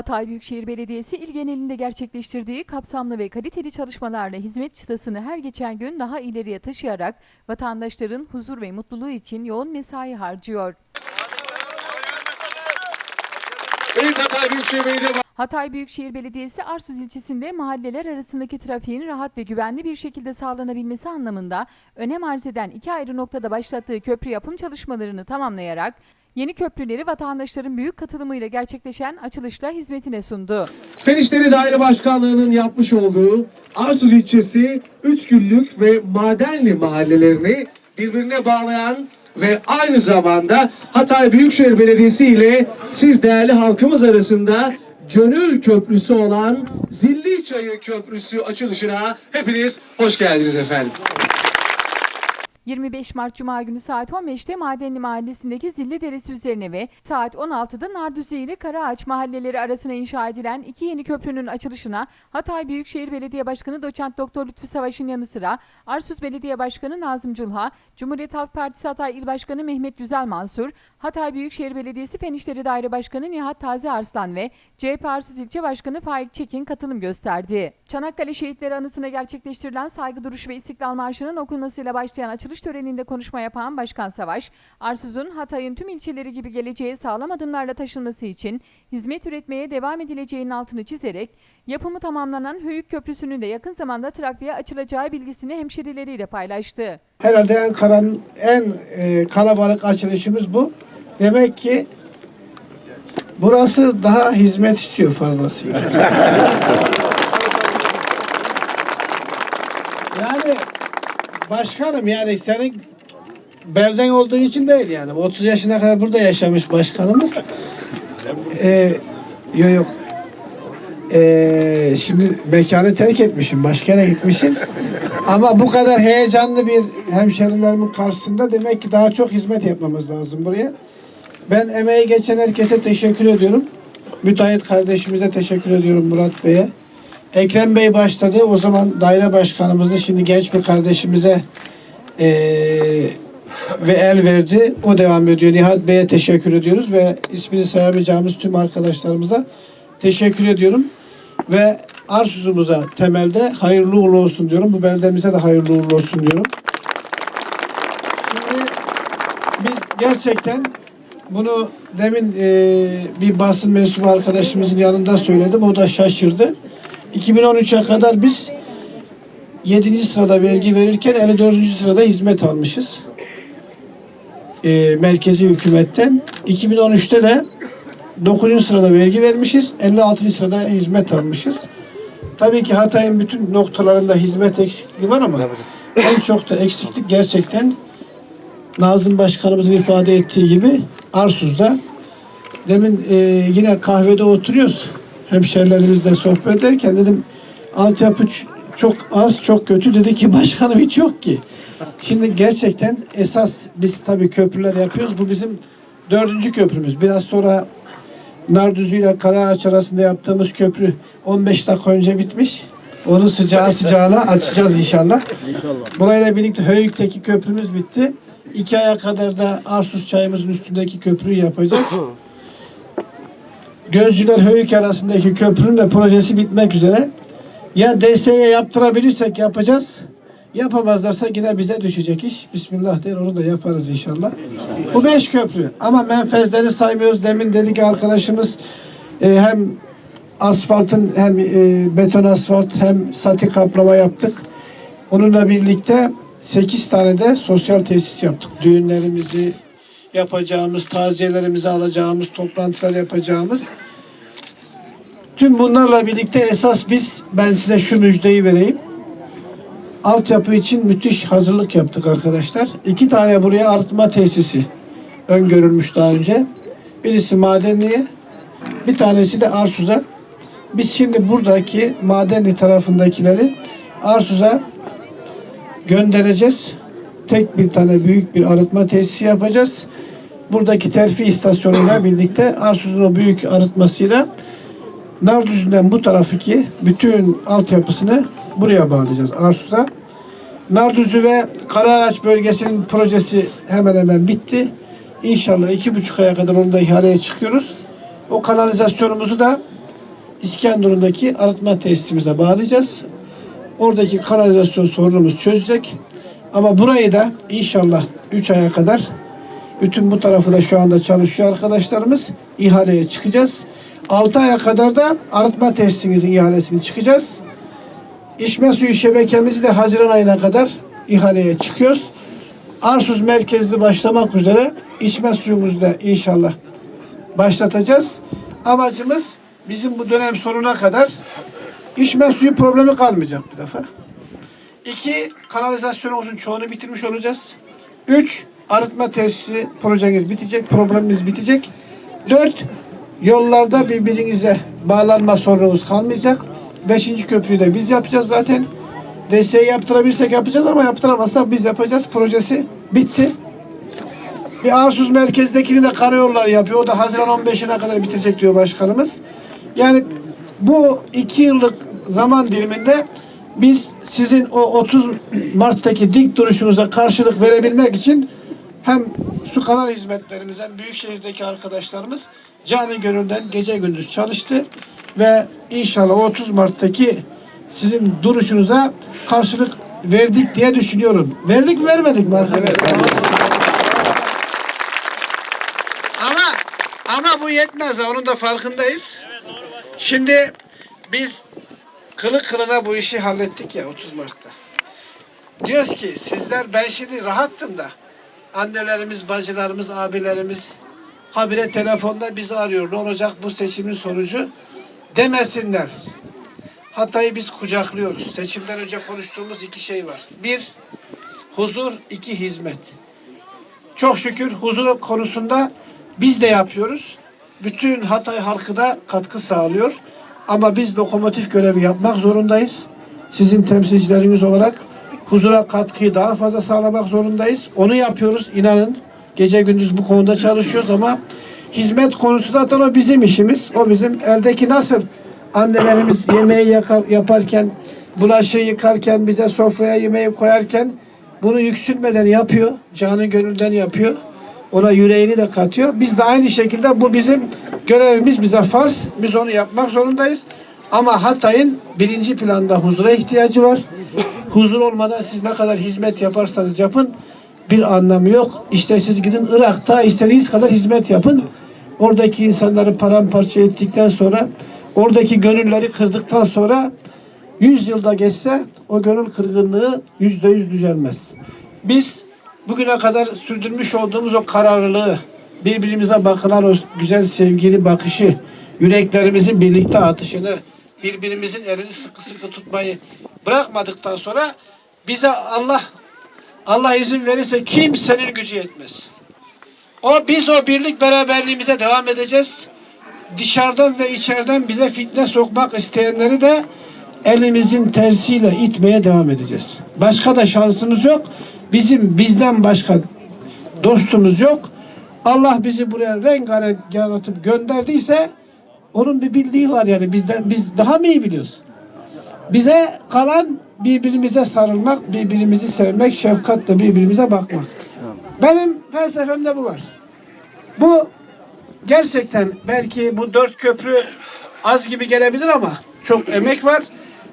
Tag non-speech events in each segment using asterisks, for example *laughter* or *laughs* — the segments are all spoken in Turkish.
Hatay Büyükşehir Belediyesi il genelinde gerçekleştirdiği kapsamlı ve kaliteli çalışmalarla hizmet çıtasını her geçen gün daha ileriye taşıyarak vatandaşların huzur ve mutluluğu için yoğun mesai harcıyor. Hatay Büyükşehir Belediye Hatay Büyükşehir Belediyesi Arsuz ilçesinde mahalleler arasındaki trafiğin rahat ve güvenli bir şekilde sağlanabilmesi anlamında önem arz eden iki ayrı noktada başlattığı köprü yapım çalışmalarını tamamlayarak yeni köprüleri vatandaşların büyük katılımıyla gerçekleşen açılışla hizmetine sundu. Fen İşleri Daire Başkanlığı'nın yapmış olduğu Arsuz ilçesi Üçgüllük ve Madenli mahallelerini birbirine bağlayan ve aynı zamanda Hatay Büyükşehir Belediyesi ile siz değerli halkımız arasında gönül köprüsü olan Zilliçayı Köprüsü açılışına hepiniz hoş geldiniz efendim. 25 Mart Cuma günü saat 15'te Madenli Mahallesi'ndeki Zilli Deresi üzerine ve saat 16'da Nardüzü ile Karaağaç mahalleleri arasına inşa edilen iki yeni köprünün açılışına Hatay Büyükşehir Belediye Başkanı Doçent Doktor Lütfü Savaş'ın yanı sıra Arsuz Belediye Başkanı Nazım Culha, Cumhuriyet Halk Partisi Hatay İl Başkanı Mehmet Güzel Mansur, Hatay Büyükşehir Belediyesi Fen İşleri Daire Başkanı Nihat Taze Arslan ve CHP Arsuz İlçe Başkanı Faik Çekin katılım gösterdi. Çanakkale Şehitleri Anısı'na gerçekleştirilen saygı duruşu ve istiklal marşının okunmasıyla başlayan açılış töreninde konuşma yapan Başkan Savaş, Arsuz'un Hatay'ın tüm ilçeleri gibi geleceğe sağlam adımlarla taşınması için hizmet üretmeye devam edileceğinin altını çizerek yapımı tamamlanan Höyük Köprüsü'nün de yakın zamanda trafiğe açılacağı bilgisini hemşerileriyle paylaştı. Herhalde Ankara'nın en e, kalabalık açılışımız bu. Demek ki burası daha hizmet istiyor fazlasıyla. *laughs* yani başkanım yani senin belden olduğu için değil yani. 30 yaşına kadar burada yaşamış başkanımız. Ee, yok yok. Ee, şimdi mekanı terk etmişim. Başka yere gitmişim. Ama bu kadar heyecanlı bir hemşerilerimin karşısında demek ki daha çok hizmet yapmamız lazım buraya. Ben emeği geçen herkese teşekkür ediyorum. Müteahhit kardeşimize teşekkür ediyorum Murat Bey'e. Ekrem Bey başladı. O zaman daire başkanımızı şimdi genç bir kardeşimize eee, ve el verdi. O devam ediyor. Nihat Bey'e teşekkür ediyoruz ve ismini sayamayacağımız tüm arkadaşlarımıza teşekkür ediyorum. Ve Arsuz'umuza temelde hayırlı uğurlu olsun diyorum. Bu beldemize de hayırlı uğurlu olsun diyorum. Şimdi biz gerçekten bunu demin e, bir basın mensubu arkadaşımızın yanında söyledim. O da şaşırdı. 2013'e kadar biz 7. sırada vergi verirken 54. sırada hizmet almışız. E, merkezi hükümetten. 2013'te de 9. sırada vergi vermişiz. 56. sırada hizmet almışız. Tabii ki Hatay'ın bütün noktalarında hizmet eksikliği var ama en çok da eksiklik gerçekten Nazım Başkanımızın ifade ettiği gibi Arsuz'da. Demin e, yine kahvede oturuyoruz. Hemşerilerimizle sohbet ederken dedim altyapı çok az çok kötü dedi ki başkanım hiç yok ki. Şimdi gerçekten esas biz tabii köprüler yapıyoruz. Bu bizim dördüncü köprümüz. Biraz sonra Nardüzü ile Karaağaç arasında yaptığımız köprü 15 dakika önce bitmiş. Onu sıcağı sıcağına açacağız inşallah. Burayla birlikte Höyük'teki köprümüz bitti. İki aya kadar da Arsuz çayımızın üstündeki köprüyü yapacağız. *laughs* Gözcüler Höyük arasındaki köprünün de projesi bitmek üzere. Ya DS'ye yaptırabilirsek yapacağız. Yapamazlarsa yine bize düşecek iş. Bismillah der onu da yaparız inşallah. Bu beş köprü. Ama menfezleri saymıyoruz. Demin dedik arkadaşımız e, hem asfaltın hem e, beton asfalt hem sati kaplama yaptık. Onunla birlikte 8 tane de sosyal tesis yaptık. Düğünlerimizi yapacağımız, taziyelerimizi alacağımız, toplantılar yapacağımız. Tüm bunlarla birlikte esas biz, ben size şu müjdeyi vereyim. Altyapı için müthiş hazırlık yaptık arkadaşlar. İki tane buraya arıtma tesisi öngörülmüş daha önce. Birisi Madenli'ye, bir tanesi de Arsuz'a. Biz şimdi buradaki Madenli tarafındakileri Arsuz'a göndereceğiz. Tek bir tane büyük bir arıtma tesisi yapacağız. Buradaki terfi istasyonuyla birlikte Arsuz'un o büyük arıtmasıyla Nardüzü'nden bu taraftaki bütün altyapısını buraya bağlayacağız Arsuz'a. Nardüzü ve Karaağaç bölgesinin projesi hemen hemen bitti. İnşallah iki buçuk aya kadar onu da ihaleye çıkıyoruz. O kanalizasyonumuzu da İskenderun'daki arıtma tesisimize bağlayacağız. Oradaki kanalizasyon sorunumuz çözecek. Ama burayı da inşallah 3 aya kadar bütün bu tarafı da şu anda çalışıyor arkadaşlarımız. İhaleye çıkacağız. 6 aya kadar da arıtma tesisimizin ihalesini çıkacağız. İçme suyu şebekemizi de Haziran ayına kadar ihaleye çıkıyoruz. Arsuz merkezli başlamak üzere içme suyumuzu da inşallah başlatacağız. Amacımız bizim bu dönem sonuna kadar içme suyu problemi kalmayacak bir defa. İki, kanalizasyonumuzun çoğunu bitirmiş olacağız. Üç, arıtma tesisi projeniz bitecek, problemimiz bitecek. Dört, yollarda birbirinize bağlanma sorunumuz kalmayacak. Beşinci köprüyü de biz yapacağız zaten. Desteği yaptırabilirsek yapacağız ama yaptıramazsak biz yapacağız. Projesi bitti. Bir Arsuz merkezdekini de karayollar yapıyor. O da Haziran 15'ine kadar bitecek diyor başkanımız. Yani bu iki yıllık zaman diliminde biz sizin o 30 Mart'taki dik duruşunuza karşılık verebilmek için hem su kanal hizmetlerimiz hem Büyükşehir'deki arkadaşlarımız canı gönülden gece gündüz çalıştı ve inşallah o 30 Mart'taki sizin duruşunuza karşılık verdik diye düşünüyorum. Verdik mi vermedik mi arkadaşlar? Ama ama bu yetmez. ha, Onun da farkındayız. Şimdi biz kılı kılına bu işi hallettik ya 30 Mart'ta. Diyoruz ki sizler ben şimdi rahattım da annelerimiz, bacılarımız, abilerimiz habire telefonda bizi arıyor. Ne olacak bu seçimin sonucu demesinler. Hatay'ı biz kucaklıyoruz. Seçimden önce konuştuğumuz iki şey var. Bir, huzur, iki hizmet. Çok şükür huzur konusunda biz de yapıyoruz. Bütün Hatay halkı da katkı sağlıyor. Ama biz lokomotif görevi yapmak zorundayız. Sizin temsilcileriniz olarak huzura katkıyı daha fazla sağlamak zorundayız. Onu yapıyoruz inanın. Gece gündüz bu konuda çalışıyoruz ama hizmet konusu zaten o bizim işimiz. O bizim eldeki nasıl annelerimiz yemeği yaka- yaparken, bulaşığı yıkarken, bize sofraya yemeği koyarken bunu yüksünmeden yapıyor. Canı gönülden yapıyor. Ona yüreğini de katıyor. Biz de aynı şekilde bu bizim görevimiz bize farz. Biz onu yapmak zorundayız. Ama Hatay'ın birinci planda huzura ihtiyacı var. Huzur olmadan siz ne kadar hizmet yaparsanız yapın bir anlamı yok. İşte siz gidin Irak'ta istediğiniz kadar hizmet yapın. Oradaki insanları paramparça ettikten sonra oradaki gönülleri kırdıktan sonra 100 yılda geçse o gönül kırgınlığı yüzde yüz düzelmez. Biz bugüne kadar sürdürmüş olduğumuz o kararlılığı, birbirimize bakılan o güzel sevgili bakışı, yüreklerimizin birlikte atışını, birbirimizin elini sıkı sıkı tutmayı bırakmadıktan sonra bize Allah Allah izin verirse kimsenin gücü yetmez. O biz o birlik beraberliğimize devam edeceğiz. Dışarıdan ve içeriden bize fitne sokmak isteyenleri de elimizin tersiyle itmeye devam edeceğiz. Başka da şansımız yok. Bizim bizden başka dostumuz yok. Allah bizi buraya rengarenk yaratıp gönderdiyse onun bir bildiği var yani bizden biz daha mı iyi biliyoruz? Bize kalan birbirimize sarılmak, birbirimizi sevmek, şefkatle birbirimize bakmak. Benim felsefemde bu var. Bu gerçekten belki bu dört köprü az gibi gelebilir ama çok emek var.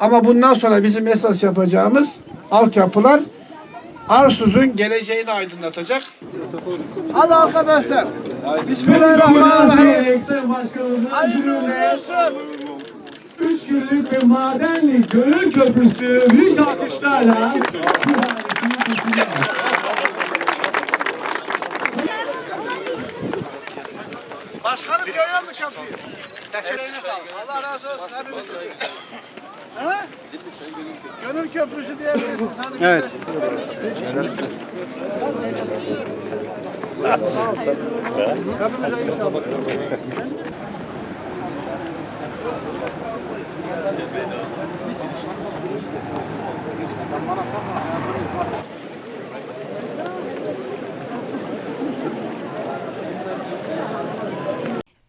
Ama bundan sonra bizim esas yapacağımız altyapılar Arsuz'un geleceğini aydınlatacak. Hadi arkadaşlar. Bismillahirrahmanirrahim. Sayın Başkanımızın cümle Üç günlük ve madenli gönül köprüsü büyük alkışlarla ihalesini kesinlikle. Başkanım görüyor musun köprüyü? Teşekkür Allah razı olsun hepimiz. Ha? Gönül köprüsü diyebilirsiniz. Hadi evet. Hepimize inşallah.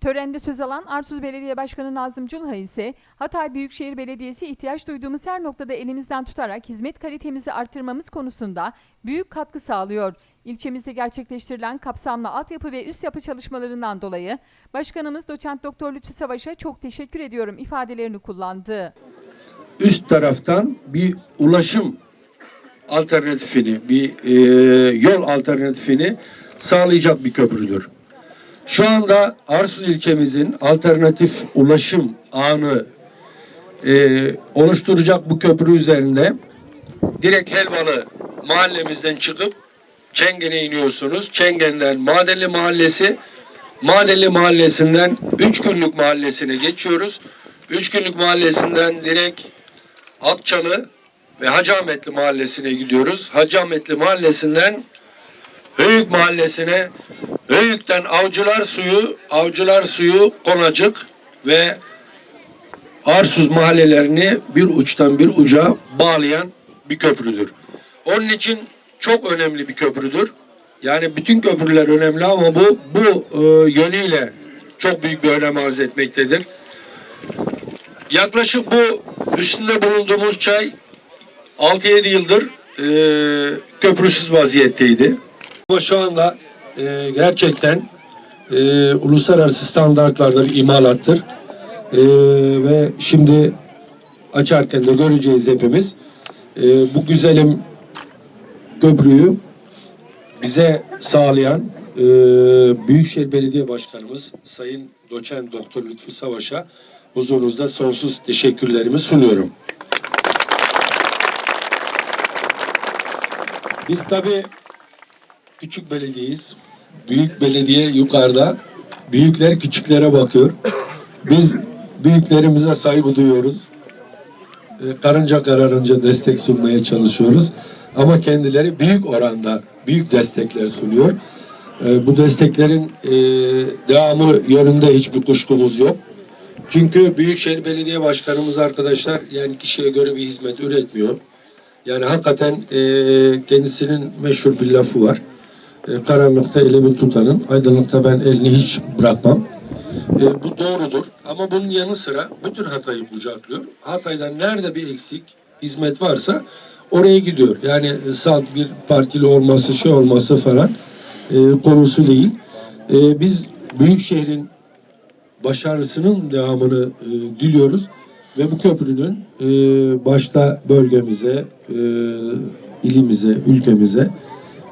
Törende söz alan Arsuz Belediye Başkanı Nazım Culhay ise Hatay Büyükşehir Belediyesi ihtiyaç duyduğumuz her noktada elimizden tutarak hizmet kalitemizi artırmamız konusunda büyük katkı sağlıyor. İlçemizde gerçekleştirilen kapsamlı altyapı ve üst yapı çalışmalarından dolayı Başkanımız Doçent Doktor Lütfü Savaş'a çok teşekkür ediyorum ifadelerini kullandı. üst taraftan bir ulaşım alternatifini, bir e, yol alternatifini sağlayacak bir köprüdür. Şu anda Arsuz ilçemizin alternatif ulaşım ağını e, oluşturacak bu köprü üzerinde direkt Helvalı mahallemizden çıkıp Çengen'e iniyorsunuz. Çengen'den Madenli Mahallesi, Madenli Mahallesi'nden Üç Günlük Mahallesi'ne geçiyoruz. Üç Günlük Mahallesi'nden direkt Akçalı ve Hacı Ahmetli Mahallesi'ne gidiyoruz. Hacı Ahmetli Mahallesi'nden Höyük Mahallesi'ne, Höyük'ten Avcılar Suyu, Avcılar Suyu, Konacık ve Arsuz mahallelerini bir uçtan bir uca bağlayan bir köprüdür. Onun için çok önemli bir köprüdür. Yani bütün köprüler önemli ama bu bu e, yönüyle çok büyük bir önem arz etmektedir. Yaklaşık bu üstünde bulunduğumuz çay 6-7 yıldır e, köprüsüz vaziyetteydi. Ama şu anda e, gerçekten e, uluslararası standartlarda bir imalattır. E, ve şimdi açarken de göreceğiz hepimiz. E, bu güzelim köprüyü bize sağlayan e, Büyükşehir Belediye Başkanımız Sayın Doçent Doktor Lütfü Savaş'a huzurunuzda sonsuz teşekkürlerimi sunuyorum. Biz tabii küçük belediyeyiz. Büyük belediye yukarıda. Büyükler küçüklere bakıyor. Biz büyüklerimize saygı duyuyoruz. E, karınca kararınca destek sunmaya çalışıyoruz. Ama kendileri büyük oranda büyük destekler sunuyor. E, bu desteklerin e, devamı yönünde hiçbir kuşkumuz yok. Çünkü Büyükşehir Belediye Başkanımız arkadaşlar yani kişiye göre bir hizmet üretmiyor. Yani hakikaten e, kendisinin meşhur bir lafı var. E, karanlıkta elimi tutanın, aydınlıkta ben elini hiç bırakmam. E, bu doğrudur. Ama bunun yanı sıra bütün Hatay'ı kucaklıyor. Hatay'dan nerede bir eksik hizmet varsa oraya gidiyor. Yani e, salt bir partili olması, şey olması falan e, konusu değil. E, biz büyük şehrin başarısının devamını e, diliyoruz ve bu köprünün e, başta bölgemize, e, ilimize, ülkemize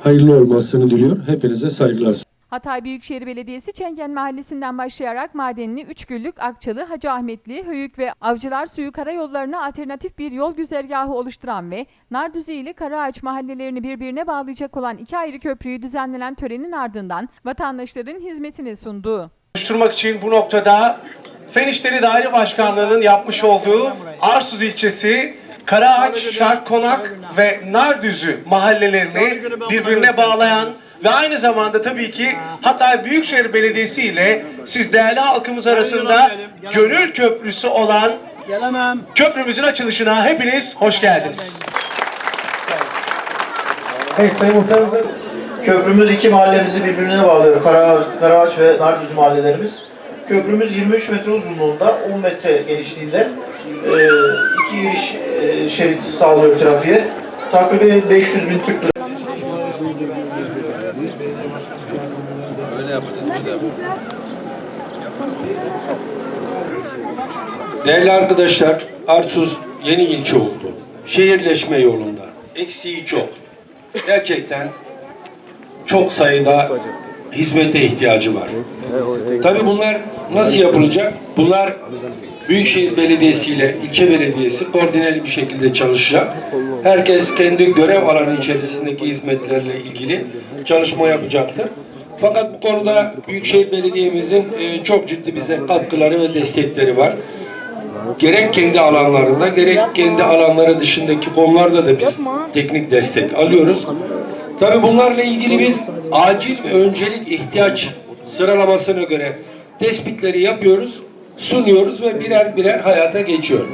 hayırlı olmasını diliyor. Hepinize saygılar Hatay Büyükşehir Belediyesi Çengen Mahallesi'nden başlayarak Madenli, Üçgüllük, Akçalı, Hacı Ahmetli, Höyük ve Avcılar Suyu karayollarına alternatif bir yol güzergahı oluşturan ve Nardüzü ile Karaağaç mahallelerini birbirine bağlayacak olan iki ayrı köprüyü düzenlenen törenin ardından vatandaşların hizmetine sundu. oluşturmak için bu noktada Fen İşleri Daire Başkanlığı'nın yapmış olduğu Arsuz ilçesi Karaağaç, Şarkkonak ve Nardüzü mahallelerini birbirine bağlayan ve aynı zamanda tabii ki Hatay Büyükşehir Belediyesi ile siz değerli halkımız arasında gönül köprüsü olan Gelemem. köprümüzün açılışına hepiniz hoş geldiniz. Evet Sayın Muhtarım, köprümüz iki mahallemizi birbirine bağlıyor. Karaağaç, Karaağaç ve Nardüzü mahallelerimiz. Köprümüz 23 metre uzunluğunda, 10 metre genişliğinde e, iki giriş e, şerit sağlıyor trafiğe. Takribi 500 bin Türk lirası. Değerli arkadaşlar, Arsuz yeni ilçe oldu. Şehirleşme yolunda. Eksiği çok. Gerçekten çok sayıda hizmete ihtiyacı var. Tabii bunlar nasıl yapılacak? Bunlar Büyükşehir Belediyesi ile ilçe belediyesi koordineli bir şekilde çalışacak. Herkes kendi görev alanı içerisindeki hizmetlerle ilgili çalışma yapacaktır. Fakat bu konuda Büyükşehir Belediye'mizin e, çok ciddi bize katkıları ve destekleri var gerek kendi alanlarında gerek kendi alanları dışındaki konularda da biz teknik destek alıyoruz. Tabii bunlarla ilgili biz acil ve öncelik ihtiyaç sıralamasına göre tespitleri yapıyoruz, sunuyoruz ve birer birer hayata geçiyor.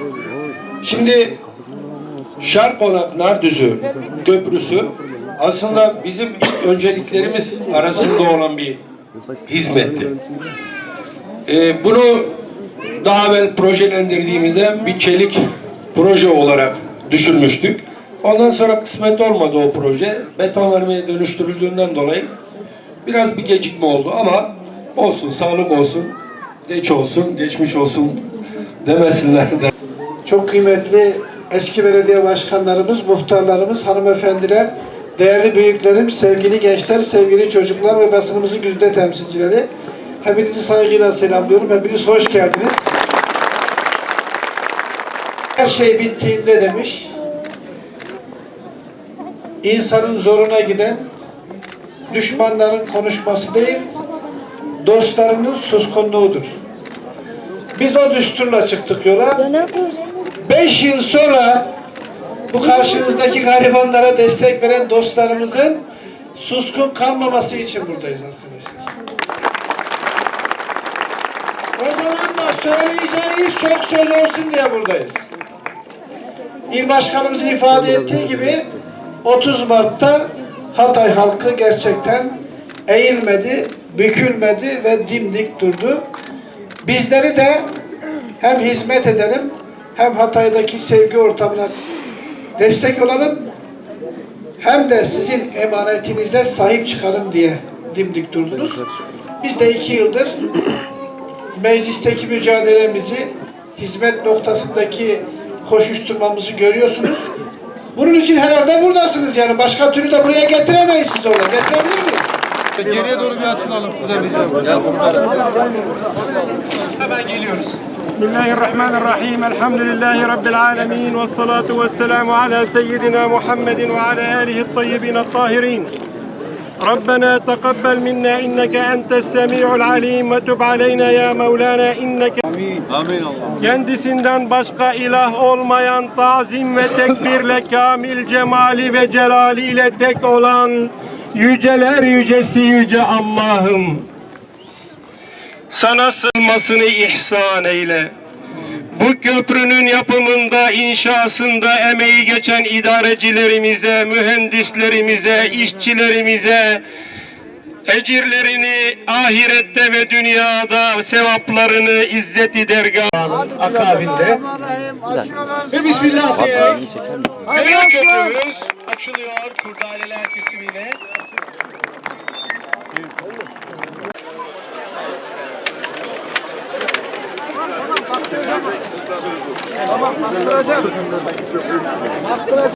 Şimdi Şarkonak Nardüzü Köprüsü aslında bizim ilk önceliklerimiz arasında olan bir hizmetti. Ee, bunu daha evvel projelendirdiğimizde bir çelik proje olarak düşünmüştük. Ondan sonra kısmet olmadı o proje. Betonarmeye dönüştürüldüğünden dolayı biraz bir gecikme oldu ama olsun, sağlık olsun, geç olsun, geçmiş olsun demesinler de. Çok kıymetli eski belediye başkanlarımız, muhtarlarımız, hanımefendiler, değerli büyüklerim, sevgili gençler, sevgili çocuklar ve basınımızın güzide temsilcileri. Hepinizi saygıyla selamlıyorum. Hepiniz hoş geldiniz. Her şey bittiğinde demiş, insanın zoruna giden düşmanların konuşması değil, dostlarının suskunluğudur. Biz o düsturla çıktık yola. Beş yıl sonra bu karşınızdaki garibanlara destek veren dostlarımızın suskun kalmaması için buradayız arkadaşlar. Söyleyeceğiniz çok söz olsun diye buradayız. İl Başkanımızın ifade ettiği gibi 30 Mart'ta Hatay halkı gerçekten eğilmedi, bükülmedi ve dimdik durdu. Bizleri de hem hizmet edelim hem Hatay'daki sevgi ortamına destek olalım hem de sizin emanetinize sahip çıkalım diye dimdik durdunuz. Biz de iki yıldır meclisteki mücadelemizi hizmet noktasındaki koşuşturmamızı görüyorsunuz. Bunun için herhalde buradasınız yani. Başka türlü de buraya getiremeyiz siz orada. Getirebilir miyiz? بسم الله الرحمن الرحيم الحمد لله رب العالمين والصلاة والسلام على سيدنا محمد وعلى آله الطيبين الطاهرين ربنا تقبل منا إنك أنت السميع العليم وتب علينا يا مولانا إنك Kendisinden başka ilah olmayan tazim ve tekbirle kamil cemali ve celaliyle tek olan yüceler yücesi yüce Allah'ım sana sığmasını ihsan eyle. Bu köprünün yapımında, inşasında emeği geçen idarecilerimize, mühendislerimize, işçilerimize ecirlerini ahirette ve dünyada sevaplarını izzeti dergah akabinde. Ve Bismillah diye Büyük köprümüz açılıyor kurdaleler kesimiyle. Tamam, baktıracağım. Baktıracağım.